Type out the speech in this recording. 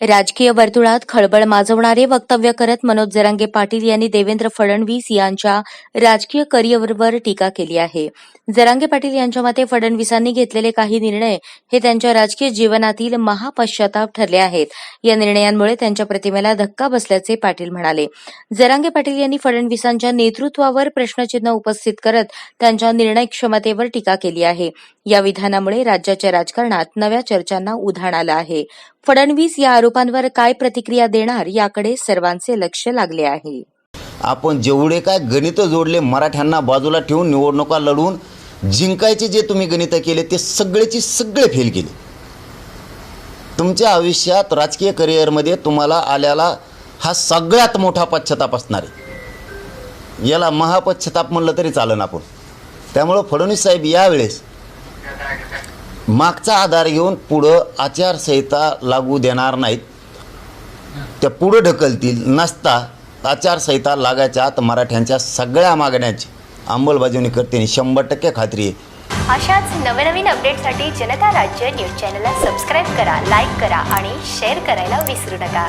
राजकीय वर्तुळात खळबळ माजवणारे वक्तव्य करत मनोज जरांगे पाटील यांनी देवेंद्र फडणवीस यांच्या राजकीय करिअरवर टीका केली आहे. जरांगे पाटील यांच्या मते फडणवीसांनी घेतलेले काही निर्णय हे त्यांच्या राजकीय जीवनातील महापश्चाताप ठरले आहेत. या निर्णयांमुळे त्यांच्या प्रतिमेला धक्का बसल्याचे पाटील म्हणाले. जरांगे पाटील यांनी फडणवीसांच्या नेतृत्वावर प्रश्नचिन्ह उपस्थित करत त्यांच्या निर्णय क्षमतेवर टीका केली आहे. या विधानामुळे राज्याच्या राजकारणात नव्या चर्चांना उधाण आलं आहे. फडणवीस या आरोपांवर काय प्रतिक्रिया देणार याकडे सर्वांचे लक्ष लागले आहे. आपण जेवढे काय गणित जोडले मराठ्यांना बाजूला ठेवून निवडणुका लढवून जिंकायचे जे तुम्ही गणित केले ते सगळेची सगळे फेल केले. तुमच्या आयुष्यात राजकीय करिअरमध्ये तुम्हाला आल्याला हा सगळ्यात मोठा पश्चाताप असणार आहे. याला महापश्चाताप म्हणलं तरी चालन आपण. त्यामुळं फडणवीस साहेब यावेळेस मागचा आधार घेऊन पुढं आचारसंहिता लागू देणार नाहीत. त्या पुढं ढकलतील नसता आचारसंहिता लागायच्या आत मराठ्यांच्या सगळ्या मागण्याची अंमलबजावणी करते शंभर टक्के खात्री आहे. अशाच नवनवीन अपडेटसाठी जनता राज्य न्यूज चॅनलला सबस्क्राईब करा लाईक करा आणि शेअर करायला विसरू नका.